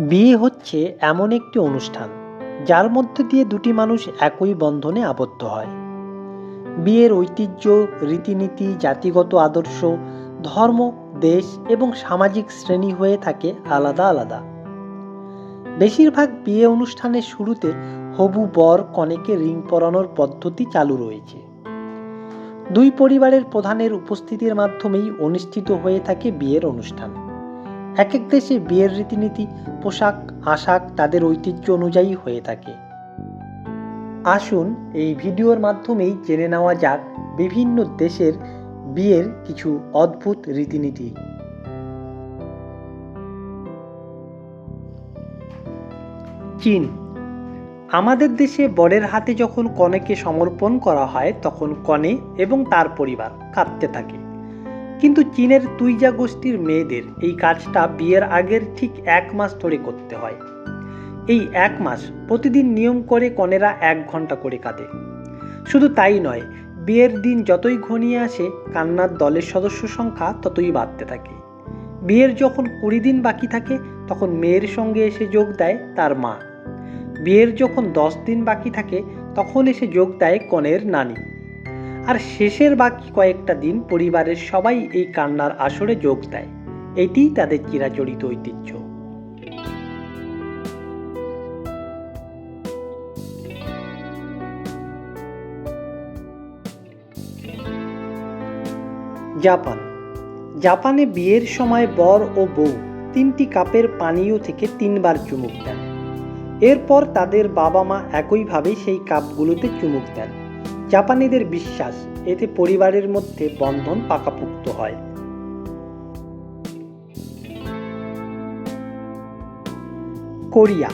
বিয়ে হচ্ছে এমন একটি অনুষ্ঠান, যার মধ্যে দিয়ে দুটি মানুষ একই বন্ধনে আবদ্ধ হয়। বিয়ের ঐতিহ্য, রীতিনীতি, জাতিগত আদর্শ, ধর্ম, দেশ এবং সামাজিক শ্রেণি হয়ে থাকে আলাদা আলাদা। বেশিরভাগ বিয়ে অনুষ্ঠানের শুরুতে হবু বর কনেকে রিং পরানোর পদ্ধতি চালু রয়েছে। দুই পরিবারের প্রধানের উপস্থিতির মাধ্যমেই অনুষ্ঠিত হয়ে থাকে বিয়ের অনুষ্ঠান। এক এক দেশে বিয়ের রীতিনীতি, পোশাক, আশাক তাদের ঐতিহ্য অনুযায়ী হয়ে থাকে। আসুন এই ভিডিওর মাধ্যমেই জেনে নেওয়া যাক বিভিন্ন দেশের বিয়ের কিছু অদ্ভুত রীতিনীতি। চীন। আমাদের দেশে বরের হাতে যখন কনেকে সমর্পণ করা হয়, তখন কনে এবং তার পরিবার কাঁদতে থাকে। কিন্তু চীনের তুইজা গোষ্ঠীর মেয়েদের এই কাজটা বিয়ের আগের ঠিক এক মাস ধরে করতে হয়। এই এক মাস প্রতিদিন নিয়ম করে কনেরা এক ঘণ্টা করে কাঁদে। শুধু তাই নয়, বিয়ের দিন যতই ঘনিয়ে আসে, কান্নার দলের সদস্য সংখ্যা ততই বাড়তে থাকে। বিয়ের যখন কুড়ি দিন বাকি থাকে, তখন মেয়ের সঙ্গে এসে যোগ দেয় তার মা। বিয়ের যখন দশ দিন বাকি থাকে, তখন এসে যোগ দেয় কনের নানি। আর শেষের বাকি কয়েকটা দিন পরিবারের সবাই এই কান্নার আসরে যোগ দেয়। এটিই তাদের চিরাচরিত ঐতিহ্য। জাপান। জাপানে বিয়ের সময় বর ও বউ তিনটি কাপের পানীয় থেকে তিনবার চুমুক দেন। এরপর তাদের বাবা মা একইভাবে সেই কাপগুলোতে চুমুক দেন। জাপানিদের বিশ্বাস, এতে পরিবারের মধ্যে বন্ধন পাকাপুক্ত হয়। কোরিয়া।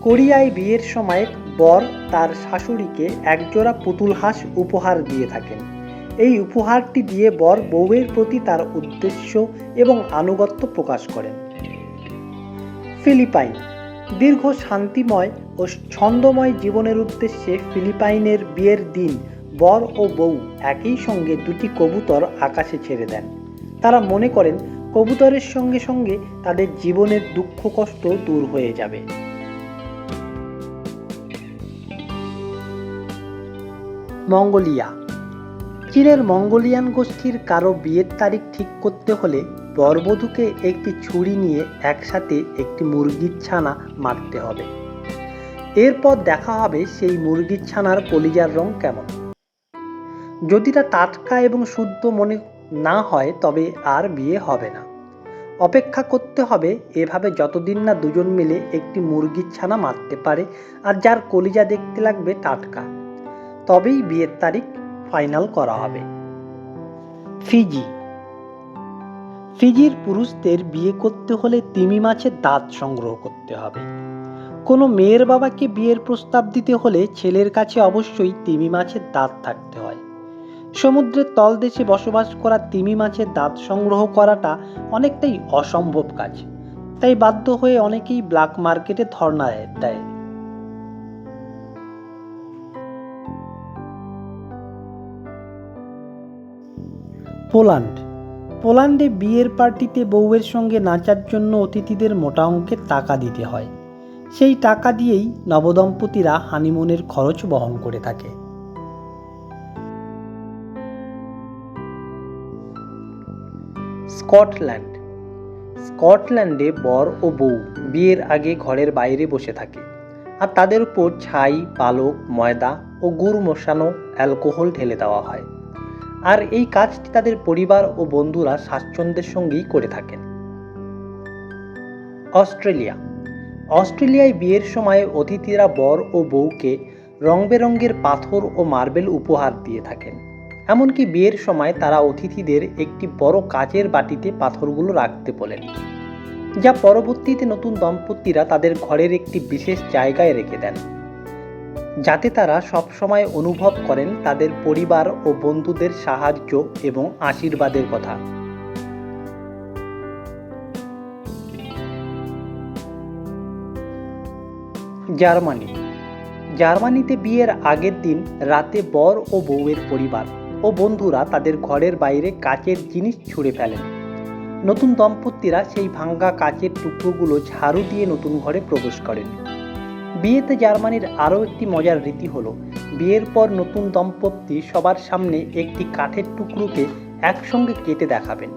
কোরিয়ায় বিয়ের সময় বর তার শাশুড়িকে একজোড়া পুতুল হাঁস উপহার দিয়ে থাকেন। এই উপহারটি দিয়ে বর বউয়ের প্রতি তার উদ্দেশ্য এবং আনুগত্য প্রকাশ করেন। ফিলিপাইন। দীর্ঘ শান্তিময় ও ছন্দময় জীবনের উদ্দেশ্যে ফিলিপাইনের বিয়ের দিন বর ও বউ একই সঙ্গে দুটি কবুতর আকাশে ছেড়ে দেন। তারা মনে করেন, কবুতরের সঙ্গে সঙ্গে তাদের জীবনের দুঃখ কষ্ট দূর হয়ে যাবে। মঙ্গোলিয়া। চীনের মঙ্গোলিয়ান গোষ্ঠীর কারও বিয়ের তারিখ ঠিক করতে হলে বরবধূকে একটি ছুরি নিয়ে একসাথে একটি মুরগির ছানা মারতে হবে। এরপর দেখা হবে সেই মুরগির ছানার কলিজার রং কেমন। যদি তা টাটকা এবং শুদ্ধ মনে না হয়, তবে আর বিয়ে হবে না। অপেক্ষা করতে হবে, এভাবে যতদিন না দুজন মিলে একটি মুরগির ছানা মারতে পারে আর যার কলিজা দেখতে লাগবে টাটকা, তবেই বিয়ের তারিখ ফাইনাল করা হবে। ফিজি। ফিজির পুরুষদের বিয়ে করতে হলে তিমি মাছের দাঁত সংগ্রহ করতে হবে। কোনো মেয়ের বাবাকে বিয়ের প্রস্তাব দিতে হলে ছেলের কাছে অবশ্যই তিমি মাছের দাঁত থাকতে হয় সমুদ্রের তলদেশে বসবাস করা তিমি মাছের দাঁত সংগ্রহ করাটা অনেকটাই অসম্ভব কাজ। তাই বাধ্য হয়ে অনেকেই ব্ল্যাক মার্কেটে ধর্ণা দেয়। পোল্যান্ড। পোল্যান্ডে বিয়ের পার্টিতে বউয়ের সঙ্গে নাচার জন্য অতিথিদের মোটা অঙ্কের টাকা দিতে হয়। সেই টাকা দিয়েই নবদম্পতিরা হানিমুনের খরচ বহন করে থাকে। স্কটল্যান্ড। স্কটল্যান্ডে বর ও বউ বিয়ের আগে ঘরের বাইরে বসে থাকে আর তাদের উপর ছাই, পালক, ময়দা ও গুড় মশানো অ্যালকোহল ঢেলে দেওয়া হয়। আর এই কাজটি তাদের পরিবার ও বন্ধুরা স্বাচ্ছন্দ্যের সঙ্গেই করে থাকেন। অস্ট্রেলিয়া। অস্ট্রেলিয়ায় বিয়ের সময় অতিথিরা বর ও বউকে রং বেরঙের পাথর ও মার্বেল উপহার দিয়ে থাকেন। এমনকি বিয়ের সময় তারা অতিথিদের একটি বড় কাচের বাটিতে পাথরগুলো রাখতে বলেন, যা পরবর্তীতে নতুন দম্পতিরা তাদের ঘরের একটি বিশেষ জায়গায় রেখে দেন। যাতে তারা সবসময় অনুভব করেন তাদের পরিবার ও বন্ধুদের সাহায্য এবং আশীর্বাদের কথা। জার্মানি। জার্মানিতে বিয়ের আগের দিন রাতে বর ও বউয়ের পরিবার ও বন্ধুরা তাদের ঘরের বাইরে কাচের জিনিস ছুঁড়ে ফেলেন। নতুন দম্পতিরা সেই ভাঙ্গা কাচের টুকরোগুলো ঝাড়ু দিয়ে নতুন ঘরে প্রবেশ করেন। বিয়েতে জার্মানির আরও একটি মজার রীতি হলো, বিয়ের পর নতুন দম্পতি সবার সামনে একটি কাঠের টুকরোকে একসঙ্গে কেটে দেখাবেন।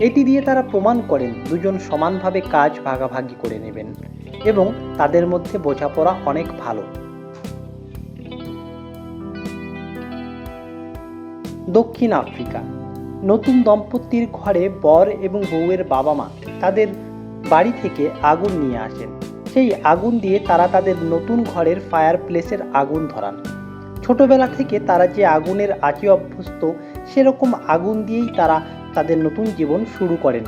এটি দিয়ে তারা প্রমাণ করেন, দুজন সমানভাবে কাজ ভাগাভাগি করে নেবেন এবং তাদের মধ্যে বোঝাপড়া অনেক ভালো। দক্ষিণ আফ্রিকা। নতুন দম্পতির ঘরে বর এবং বউয়ের বাবা মা তাদের বাড়ি থেকে আগুন নিয়ে আসেন। সেই আগুন দিয়ে তারা তাদের নতুন ঘরের ফায়ার প্লেসের আগুন ধরান। ছোটবেলা থেকে তারা যে আগুনের আঁচে অভ্যস্ত, সেরকম আগুন দিয়েই তারা তাদের নতুন জীবন শুরু করেন।